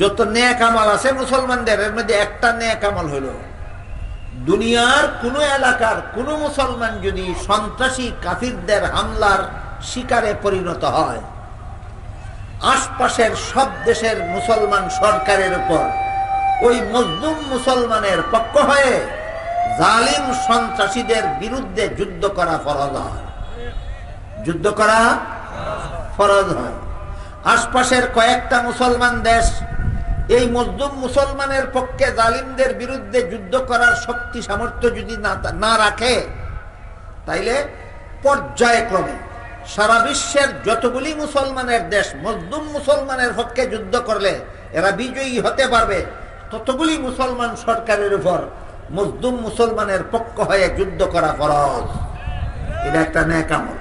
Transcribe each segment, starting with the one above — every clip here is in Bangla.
যত ন্যাক আমল আছে মুসলমানদের, এর মধ্যে একটা ন্যাক আমল হলো, দুনিয়ার কোনো এলাকার কোনো মুসলমান যদি সন্ত্রাসী কাফিরদের হামলার শিকারে পরিণত হয়, আশপাশের সব দেশের মুসলমান সরকারের উপর, ওই মজলুম মুসলমানের পক্ষ হয়ে জালিম সন্ত্রাসীদের বিরুদ্ধে যুদ্ধ করা ফরজ হয়। যুদ্ধ করা ফরজ হয়। আশপাশের কয়েকটা মুসলমান দেশ এই মজলুম মুসলমানের পক্ষে জালিমদের বিরুদ্ধে যুদ্ধ করার শক্তি সামর্থ্য যদি না রাখে, তাইলে পর্যায়ক্রমে সারা বিশ্বের যতগুলি মুসলমানের দেশ মজলুম মুসলমানের পক্ষে যুদ্ধ করলে, এরা বিজয়ী হতে পারবে, ততগুলি মুসলমান সরকারের উপর মজলুম মুসলমানের পক্ষ হয়ে যুদ্ধ করা ফরজ। এটা একটা ন্যাকামল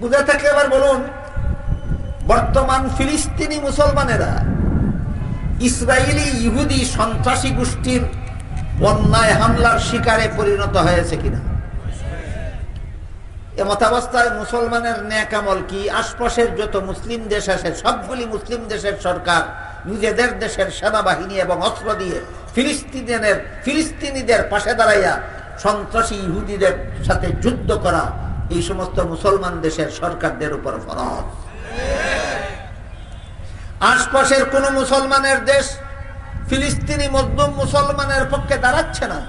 বুঝে থাকলে এবার বলুন, বর্তমান ফিলিস্তিনি মুসলমানেরা ইসরায়েলি ইহুদি সন্ত্রাসী গোষ্ঠীর বন্যায় হামলার শিকারে পরিণত হয়েছে কিনা? এমতাবস্থায় মুসলমানের ন্যাকামল কি? আশপাশের যত মুসলিম দেশ আছে, সবগুলি মুসলিম দেশের সরকার নিজেদের দেশের সেনাবাহিনী এবং অস্ত্র দিয়ে ফিলিস্তিনের, ফিলিস্তিনিদের পাশে দাঁড়াইয়া সন্ত্রাসী ইহুদিদের সাথে যুদ্ধ করা এই সমস্ত মুসলমান দেশের সরকারদের উপর ফরজ। আশপাশের কোন মুসলমানের দেশ ফিলিস্তিনি মজলুম মুসলমানের পক্ষে দাঁড়াচ্ছে না।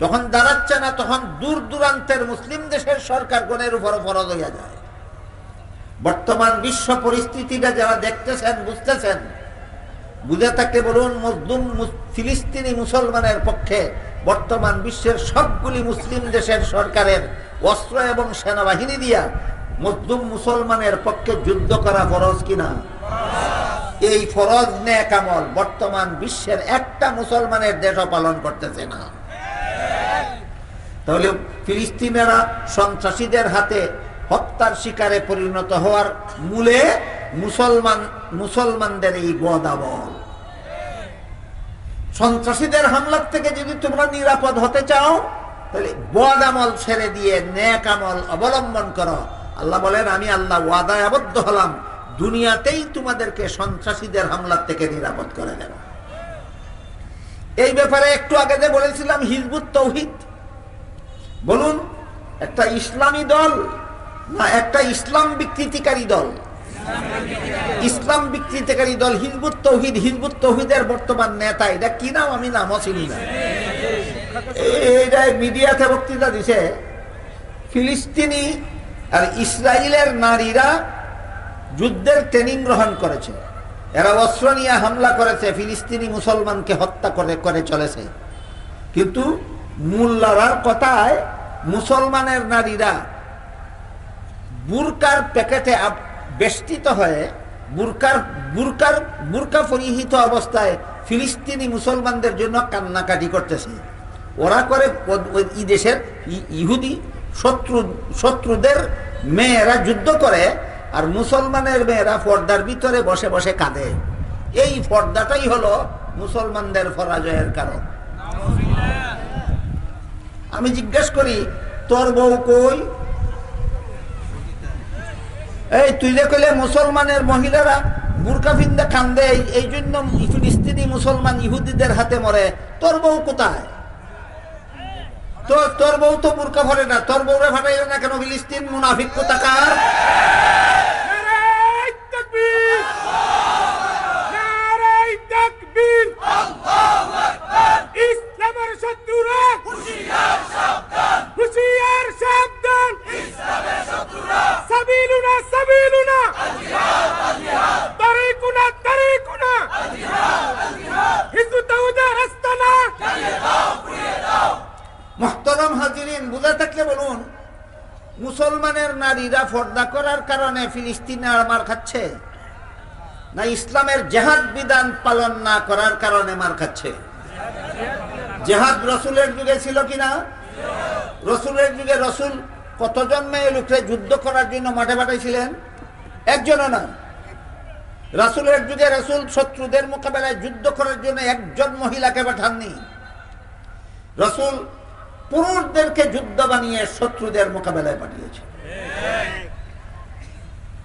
যখন দাঁড়াচ্ছে না, তখন দূর দূরান্তের মুসলিম দেশের সরকার গণের উপর ফরজ হইয়া যায়। বর্তমান বিশ্ব পরিস্থিতিটা যারা দেখতেছেন, বুঝতেছেন, বুঝে থাকতে বলুন মজলুম ফিলিস্তিনি মুসলমানের পক্ষে বর্তমান বিশ্বের সবগুলি মুসলিম দেশের সরকারের অস্ত্র এবং সেনাবাহিনী দিয়া মজলুম মুসলমানের পক্ষে যুদ্ধ করা ফরজ কিনা? এই ফরজ ন্যাক আমল বর্তমান বিশ্বের একটা মুসলমানের দেশও পালন করতেছে না। তাহলে ফিলিস্তিনেরা সন্ত্রাসীদের হাতে হত্যার শিকারে পরিণত হওয়ার মূলে মুসলমান, মুসলমানদের এই বদাবল সন্ত্রাসীদের হামলার থেকে যদি তোমরা নিরাপদ হতে চাও, তাহলে বদ আমল ছেড়ে দিয়ে ন্যাক আমল অবলম্বন করো। আল্লাহ বলেন, আমি আল্লাহ ওয়াদায় আবদ্ধ হলাম দুনিয়াতেই তোমাদেরকে সন্ত্রাসীদের হামলার থেকে নিরাপদ করে দেব। এই ব্যাপারে একটু আগে যে বলেছিলাম, হিজবুত তৌহিদ। বলুন, একটা ইসলামী দল না একটা ইসলাম বিকৃতিকারী দল? ইসলাম বিকৃতিকারী দল, হিজবুত তৌহিদ, হিজবুত তৌহিদের বর্তমান নেতা। এটা কি নাম? আমি নামও চিনি না। এইটা মিডিয়াতে বক্তৃতা দিছে। ফিলিস্তিনি আর ইসরায়েলের নারীরা যুদ্ধের ট্রেনিং গ্রহণ করেছে। এরা অস্ত্র নিয়ে হামলা করেছে, ফিলিস্তিনি মুসলমানকে হত্যা করে করে চলেছে। কিন্তু মোল্লারার কথায় মুসলমানের নারীরা বুরকার প্যাকেটে বেষ্টিত হয়ে বুরকার বুরকার বুরকা পরিহিত অবস্থায় ফিলিস্তিনি মুসলমানদের জন্য কান্নাকাটি করতেছে। ওরা করে এই দেশের ইহুদি শত্রু শত্রুদের মেয়েরা যুদ্ধ করে আর মুসলমানের মেয়েরা পর্দার ভিতরে বসে বসে কাঁদে। এই পর্দাটাই হলো মুসলমানদের পরাজয়ের কারণ। আমি জিজ্ঞেস করি, তোর বউ কই? এই, তুই কইলে মুসলমানের মহিলারা বুরকা ফিন্দা কান্দে, এই জন্য ফিলিস্তিনি মুসলমান ইহুদিদের হাতে মরে। তোর বউ কোথায়? তোর তোর বউ তো বুরকা ভরে না, তোর বউরে ফাটাইল না কেন, ফিলিস্তিন মুনাফিক কোথাকার? মহতরম হাজিরিন, বুঝে থাকলে বলুন, মুসলমানের নারীরা পর্দা করার কারণে ফিলিস্তিনে আর মার খাচ্ছে? না ইসলামের জেহাদ বিধান পালন না করার কারণে মার খাচ্ছে? জেহাদ রসুলের যুগে ছিল কিনা রসুলের যুগে রসুল কতজন মেয়ে লোকরে যুদ্ধ করার জন্য মাঠে পাঠাইছিলেন? একজনও না। রাসুলের যুগে রসুল শত্রুদের মোকাবেলায় যুদ্ধ করার জন্য একজন মহিলাকে পাঠাননি। রসুল পুরুষদেরকে যুদ্ধ বানিয়ে শত্রুদের মোকাবেলায় পাঠিয়েছে।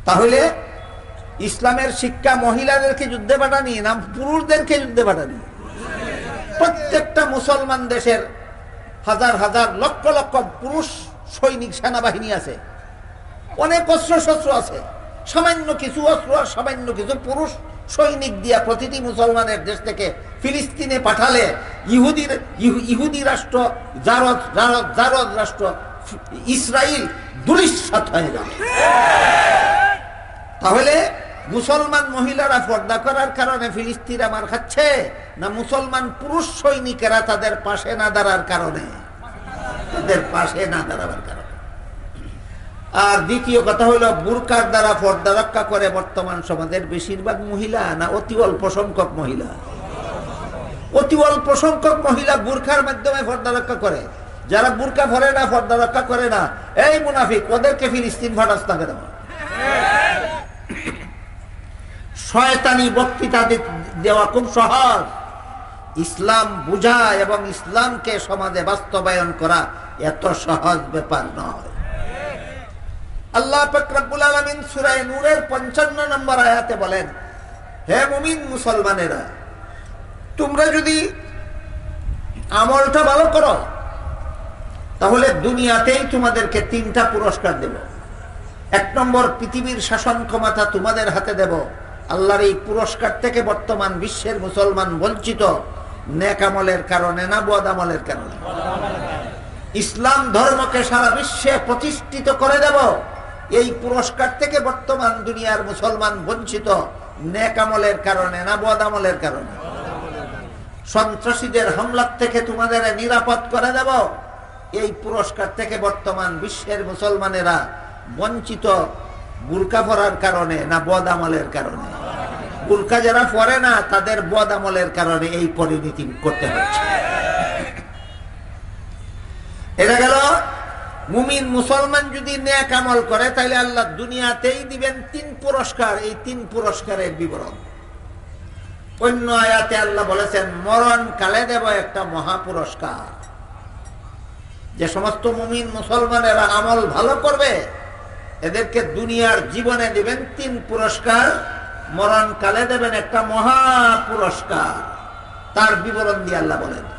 তাহলে ইসলামের শিক্ষা মহিলাদেরকে যুদ্ধে পাঠানি না পুরুষদেরকে যুদ্ধে পাঠানি? প্রত্যেকটা মুসলমান দেশের হাজার হাজার লক্ষ লক্ষ পুরুষ সৈনিক সেনাবাহিনী আছে। অনেক অস্ত্র শস্ত্র আছে। সামান্য কিছু অস্ত্র আর সামান্য কিছু পুরুষ সৈনিক দিয়া প্রতিটি মুসলমানের দেশ থেকে ফিলিস্তিনে পাঠালে ইহুদির ইহু- ইহুদি রাষ্ট্র, জারদ জারদ জারদ রাষ্ট্র ইসরায়েল দুলিশ্বাত হয়ে যাবে তাহলে মুসলমান মহিলারা পর্দা করার কারণে ফিলিস্তিন আমার খাচ্ছে, না মুসলমান পুরুষ সৈনিকেরা তাদের পাশে না দাঁড়ার কারণে? তাদের পাশে না দাঁড়াবার কারণে। আর দ্বিতীয় কথা হলো, বুরকার দ্বারা পর্দা রক্ষা করে বর্তমান সমাজের বেশিরভাগ মহিলা না, অতি অল্প সংখ্যক মহিলা। অতি অল্প সংখ্যক মহিলা বুরখার মাধ্যমে পর্দা রক্ষা করে। যারা বুরকা ভরে না, পর্দা রক্ষা করে না, এই মুনাফিক, ওদেরকে ফিলিস্তিন ফাটাস না। কেন শয়তানি বক্তৃতা দেওয়া খুব সহজ। ইসলাম বুঝা এবং ইসলামকে সমাজে বাস্তবায়ন করা এত সহজ ব্যাপার নয়। আল্লাহ ফকরাবুল আলমিন সুরায় নূরের পঞ্চান্ন নম্বর আয়াতে বলেন, হে মুমিন মুসলমানেরা, তোমরা যদি আমলটা ভালো করো, তাহলে দুনিয়াতেই তোমাদেরকে তিনটা পুরস্কার দেব। এক নম্বর পৃথিবীর শাসন ক্ষমতা তোমাদের হাতে দেব। আল্লাহর এই পুরস্কার থেকে বর্তমান বিশ্বের মুসলমান বঞ্চিত নেকামলের কারণে না বদ আমলের কারণে। ইসলাম ধর্মকে সারা বিশ্বে প্রতিষ্ঠিত করে দেব। এই পুরস্কার থেকে বর্তমান দুনিয়ার মুসলমান বঞ্চিত নেকামলের কারণে না বদ আমলের কারণে? সন্ত্রাসীদের হামলার থেকে তোমাদের নিরাপদ করে দেব। এই পুরস্কার থেকে বর্তমান বিশ্বের মুসলমানেরা বঞ্চিত বুরকা পরার কারণে না বদ আমলের কারণে? বুরকা যারা পরে না, তাদের বদ আমলের কারণে এই পরিণতি করতে হচ্ছে। এটা গেল মুমিন মুসলমান যদি ন্যাক আমল করে তাহলে আল্লাহ দুনিয়াতেই দিবেন তিন পুরস্কার। এই তিন পুরস্কারের বিবরণ। অন্য আয়াতে আল্লাহ বলেছেন, মরণ কালে দেব একটা মহা পুরস্কার। যে সমস্ত মুমিন মুসলমানেরা আমল ভালো করবে, এদেরকে দুনিয়ার জীবনে দিবেন তিন পুরস্কার, মরণ কালে দেবেন একটা মহা পুরস্কার। তার বিবরণ দিয়ে আল্লাহ বলেন।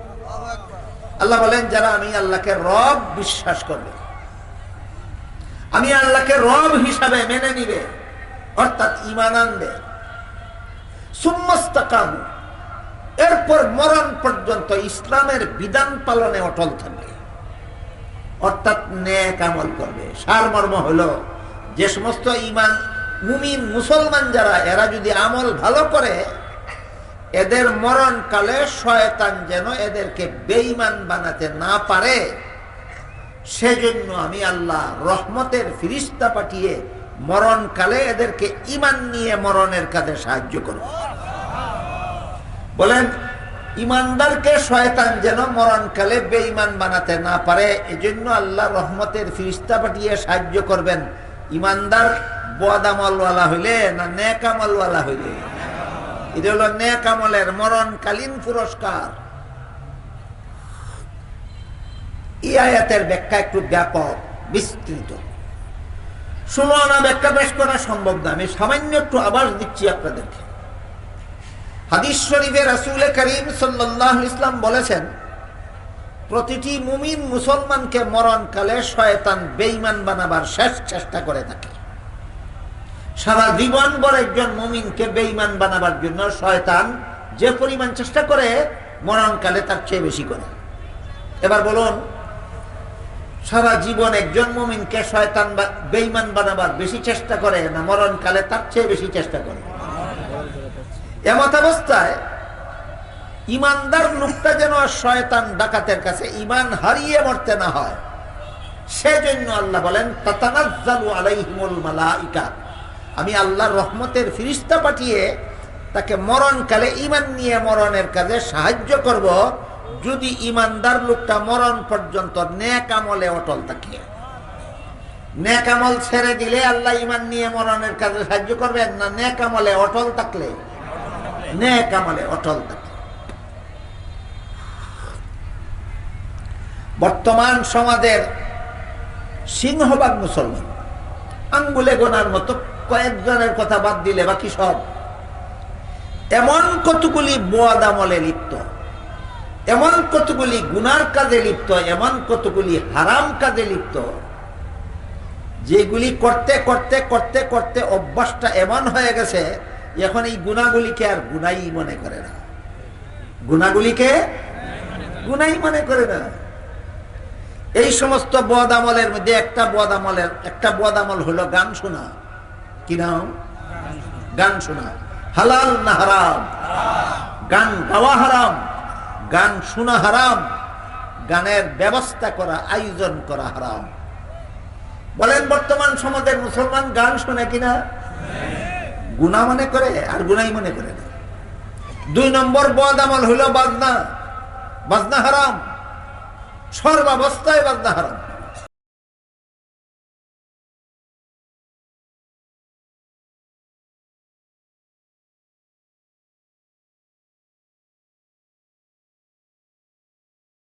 আল্লাহ বলেন, যারা আমি আল্লাহকে রব বিশ্বাস করবে, আমি আল্লাহকে রব হিসাবে মেনে নিবে, অর্থাৎ ইমান আনবে সুম্মস্তাকাম এরপর মরণ পর্যন্ত ইসলামের বিধান পালনে অটল থাকবে। অর্থাৎ নেক আমল করবে। সারমর্ম হলো, যে সমস্ত ইমান মুমিন মুসলমান যারা, এরা যদি আমল ভালো করে এদের মরণকালে শয়তান যেন এদেরকে বেঈমান বানাতে না পারে। সেজন্য আমি আল্লাহ রহমতের ফিরিস্তা পাঠিয়ে মরণকালে এদেরকে ইমান নিয়ে মরণের কাজে সাহায্য করব। বলেন ইমানদারকে শয়তান যেন মরণকালে বেঈমান বানাতে না পারে, এজন্য আল্লাহ রহমতের ফিরিস্তা পাঠিয়ে সাহায্য করবেন। ইমানদার বদামলওয়ালা হইলে না নেকামলওয়ালা হইলে? এটা হলো নেক আমলের মরণকালীন পুরস্কার। এই আয়াতের ব্যাখ্যা একটু ব্যাপক, বিস্তৃত। ব্যাখ্যা করা সম্ভব না। আমি সামান্য একটু আবার দিচ্ছি আপনাদেরকে। হাদিস শরীফে রাসুল করিম সাল্লাহ ইসলাম বলেছেন, প্রতিটি মুমিন মুসলমানকে মরণকালে শয়তান বেইমান বানাবার শেষ চেষ্টা করে থাকে। সারা জীবন বর একজন মুমিনকে বেইমান বানাবার জন্য শয়তান যে পরিমাণ চেষ্টা করে, মরণকালে তার চেয়ে বেশি করে। এবার বলুন, সারা জীবন একজন মুমিনকে শয়তান বেইমান বানাবার বেশি চেষ্টা করে না মরণকালে তার চেয়ে বেশি চেষ্টা করে? এমত অবস্থায় ইমানদার লোকটা যেন শয়তান ডাকাতের কাছে ইমান হারিয়ে মরতে না হয়, সেজন্য আল্লাহ বলেন, তাতানাজ্জালু আলাইহিমুল মালাইকা। আমি আল্লাহর রহমতের ফিরিস্তা পাঠিয়ে তাকে মরণকালে ইমান নিয়ে মরণের কাজে সাহায্য করব, যদি ইমানদার লোকটা মরণ পর্যন্ত ন্যাক অটল থাকে। ন্যাক ছেড়ে দিলে আল্লাহ ইমান নিয়ে মরণের কাজে সাহায্য করবেন না ন্যাক অটল থাকলে? ন্যাক অটল থাকে। বর্তমান সমাজের সিংহভাগ মুসলমান, আঙ্গুলে গোনার মতো কয়েকজনের কথা বাদ দিলে বাকি সব। এমন কতগুলি বোয়াদ আমলে লিপ্ত, এমন কতগুলি গুনার কাজে লিপ্ত, এমন কতগুলি হারাম কাজে লিপ্ত, যেগুলি করতে করতে করতে করতে অভ্যাসটা এমন হয়ে গেছে, এখন এই গুণাগুলিকে আর গুনাই মনে করে না। গুণাগুলিকে গুনাই মনে করে না। এই সমস্ত বদ আমলের মধ্যে একটা বদ আমলের, একটা বদ আমল হলো গান শোনা। কি নাম? গান শোনা। হালাল না হারাম? গান গাওয়া হারাম, গান শোনা হারাম, গানের ব্যবস্থা করা, আয়োজন করা হারাম। বলেন, বর্তমান সমাজের মুসলমান গান শোনে কিনা? গুণা মনে করে আর গুনাই মনে করে না। দুই নম্বর বদ আমল হইল বাজনা। বাজনা হারাম। সর্বাবস্থায় বাজনা হারাম।